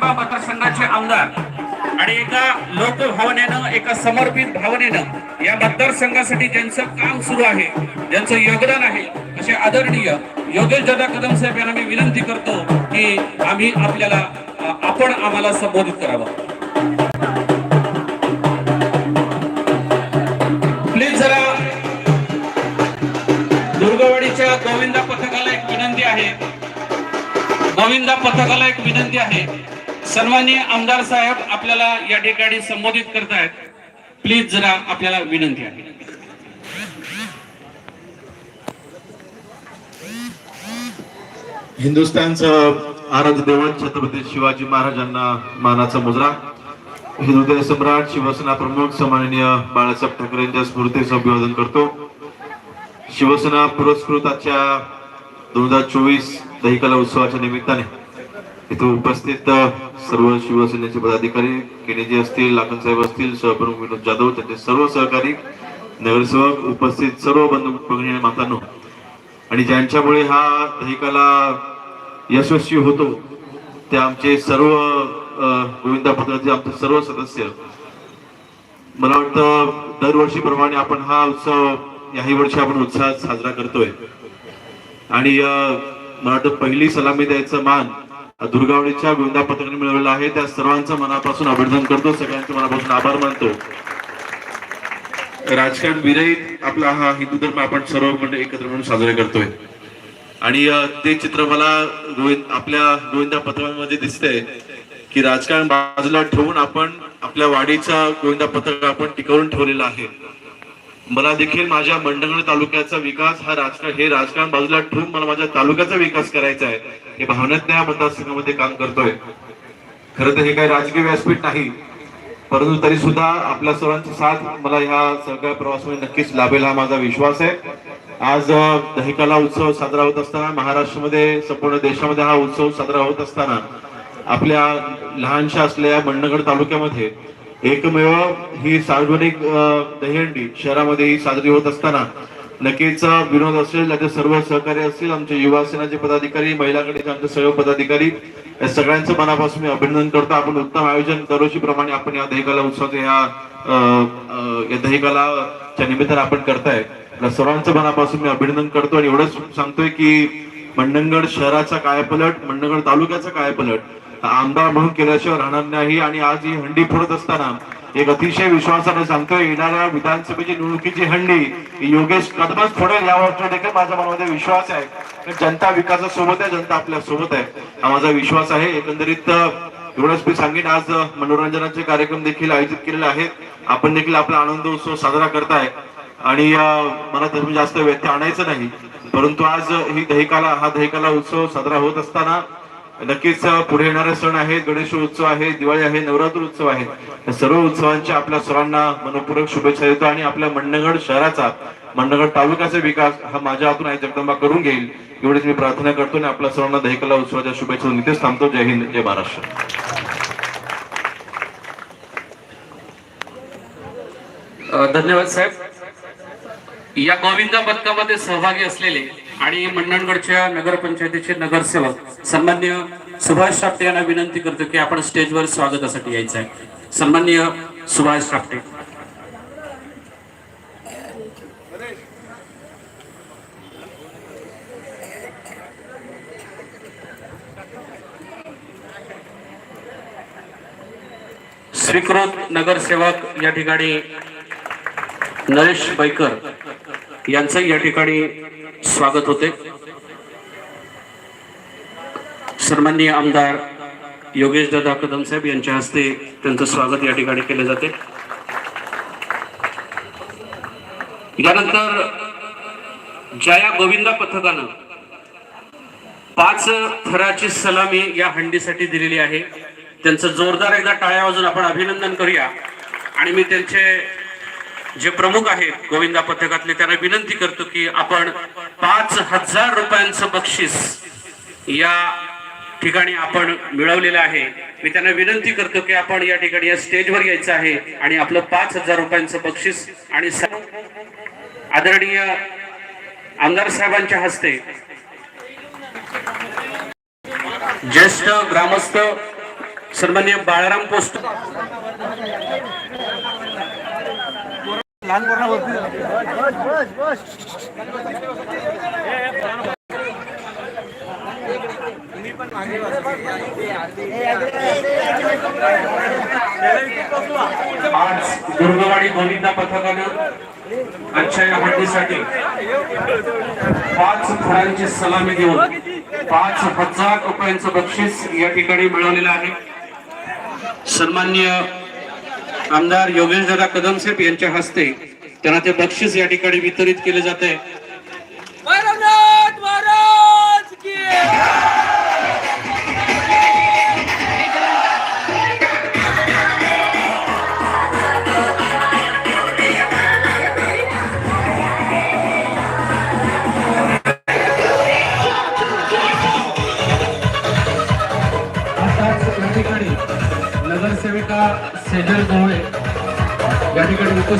विधानसभा मतदारसंघाचे आमदार आणि एका लोकभावनेनं एका समर्पित भावनेनं या मतदारसंघासाठी ज्यांचं काम सुरू आहे ज्यांचं योगदान आहे असे आदरणीय योगेश दादा कदम साहेब यांना मी विनंती करतो की आम्ही आपल्याला आपण आम्हाला संबोधित करावं. प्लीज जरा दुर्गवाडीच्या गोविंदा पथकाला एक विनंती आहे. गोविंदा पथकाला एक विनंती आहे. सन्माननीय आमदार साहेब आपल्याला या ठिकाणी संबोधित करतायत. प्लीज जरा आपल्याला विनंती आहे. हिंदुस्थानचं आराध्य देवन छत्रपती शिवाजी महाराजांना मानाचा मुजरा. हिंदुदय सम्राट शिवसेना प्रमुख सन्माननीय बाळासाहेब ठाकरे यांच्या स्मृतीचं अभिवादन करतो. शिवसेना पुरस्कृत आजच्या दोन हजार चोवीस दहिकला उत्सवाच्या निमित्ताने इथे उपस्थित सर्व शिवसेनेचे पदाधिकारी केनेजी असतील लाखन साहेब असतील सहप्रमुख विनोद जाधव त्यांचे सर्व सहकारी नगरसेवक उपस्थित सर्व बंधू भगिनी आणि मातांनो. आणि ज्यांच्यामुळे हा दहिकाला यशस्वी होतो ते आमचे सर्व गोविंदा पथकाचे आमचे सर्व सदस्य. मला वाटतं दरवर्षीप्रमाणे आपण हा उत्सव याही वर्षी आपण उत्साहात साजरा करतोय. आणि मला वाटतं पहिली सलामी द्यायचं मान दुर्गावडीच्या गोविंदा पथकाने मिळवलेला आहे. त्या सर्वांचं मनापासून अभिनंदन करतो. सगळ्यांचे मनापासून आभार मानतो. राजकारण विरहित आपला हा हिंदू धर्म आपण सर्व म्हणजे एकत्र म्हणून साजरा करतोय. आणि ते चित्र मला गोविंद आपल्या गोविंदा पथकामध्ये दिसतंय की राजकारण बाजूला ठेवून आपण आपल्या वाडीचा गोविंदा पथक आपण टिकवून ठेवलेला आहे. मला देखील माझ्या मंडणगड तालुक्याचा विकास हा राजकारण हे राजकारण बाजूला ठेवून मला माझ्या तालुक्याचा विकास करायचा आहे. हे भावनेत या मतदारसंघामध्ये काम करतोय. खरं तर हे काही राजकीय व्यासपीठ नाही परंतु तरी सुद्धा आपल्या सर्वांची साथ मला ह्या सगळ्या प्रवासामध्ये नक्कीच लाभेल हा माझा विश्वास आहे. आज दहिकाला उत्सव साजरा होत असताना महाराष्ट्रामध्ये संपूर्ण देशामध्ये हा उत्सव साजरा होत असताना आपल्या लहानशा असलेल्या बंडगड तालुक्यामध्ये एकमेव ही सार्वजनिक दहीहंडी शहरामध्ये ही साजरी होत असताना नक्कीच विनोद असेल त्याचे सर्व सहकारी असतील आमचे युवा सेनाचे पदाधिकारी महिला गटाचे आमचे सर्व पदाधिकारी या सगळ्यांचं मनापासून मी अभिनंदन करतो. आपण उत्तम आयोजन दरवर्षीप्रमाणे आपण या दहिकाला उत्सवाच्या या दहिकालाच्या निमित्ताने आपण करताय. या सर्वांचं मनापासून मी अभिनंदन करतो आणि एवढंच सांगतोय की मंडणगड शहराचा कायापलट मंडणगड तालुक्याचा कायापलट आमदार म्हणून केल्याशिवाय राहणार नाही आणि आज ही हंडी फोडत असताना एक अतिशय विश्वासाने सांगतोय येणाऱ्या विधानसभेची निवडणुकीची हंडी योगेश कदमच फोडेल यावर देखील माझ्या मनामध्ये विश्वास आहे. जनता विकासासोबत आहे जनता आपल्यासोबत आहे. हा माझा विश्वास आहे. एकंदरीत एवढंच मी सांगेन आज मनोरंजनाचे कार्यक्रम देखील आयोजित केलेले आहेत. आपण देखील आपला आनंद उत्सव साजरा करताय. आणि मला तसं जास्त व्यत्यय आणायचं नाही. परंतु आज ही दहिकाला हा दहिकाला उत्सव साजरा होत असताना नक्कीच पुढे येणारे सण आहेत गणेश उत्सव आहे दिवाळी आहे नवरात्र उत्सव आहे या सर्व उत्सवांच्या आपल्या सर्वांना मनपूर्वक शुभेच्छा देतो आणि आपल्या मंडणगड शहराचा मंडणगड तालुक्याचा विकास हा माझ्या हातून आहे जगदंबा करून घेईल. एवढीच मी प्रार्थना करतो आणि आपल्या सर्वांना दहिकला उत्सवाच्या शुभेच्छा निधीच इथेच थांबतो. जय हिंद जय महाराष्ट्र. धन्यवाद साहेब. या गोविंदा पथकामध्ये सहभागी असलेले आणि मंडणगडच्या नगरपंचायतीचे नगरसेवक सन्मान्य सुभाष शापटे यांना विनंती करतो की आपण स्टेजवर स्वागतासाठी यायचं आहे. सन्मान्य सुभाष शापटे. स्वीकृत नगरसेवक या ठिकाणी नरेश बैकर यांचं या ठिकाणी स्वागत होते. सन्माननीय आमदार योगेश दादा कदम साहेब यांच्या हस्ते त्यांचं स्वागत या ठिकाणी केले जाते. यानंतर जया गोविंदा पथकानं पाच थराची सलामी या हंडीसाठी दिलेली आहे. त्यांचं जोरदार एकदा टाळ्या वाजून आपण अभिनंदन करूया. आणि मी त्यांचे जे प्रमुख आहेत गोविंदा पथकातले त्यांना विनंती करतो की आपण पाच हजार रुपयांचं बक्षीस या ठिकाणी आपण मिळवलेलं आहे. मी त्यांना विनंती करतो की आपण या ठिकाणी या स्टेजवर यायचं आहे आणि आपलं पाच हजार रुपयांचं बक्षीस आणि आदरणीय आमदार साहेबांच्या हस्ते. ज्येष्ठ ग्रामस्थ सन्मान्य बाळाराम पोस्ट आज दुर्गवाडी गोविंदा पथकानं आजच्या या हंडीसाठी पाच फळांची सलामी देऊन पाच हजार रुपयांचं बक्षीस या ठिकाणी मिळवलेलं आहे. सन्मान्य आमदार योगेश दादा कदमसेप यांच्या हस्ते त्यांना ते बक्षीस या ठिकाणी वितरित केले जाते. भैरवनाथ महाराज की आताच या ठिकाणी नगरसेविका सेजल गोळे. या ठिकाणी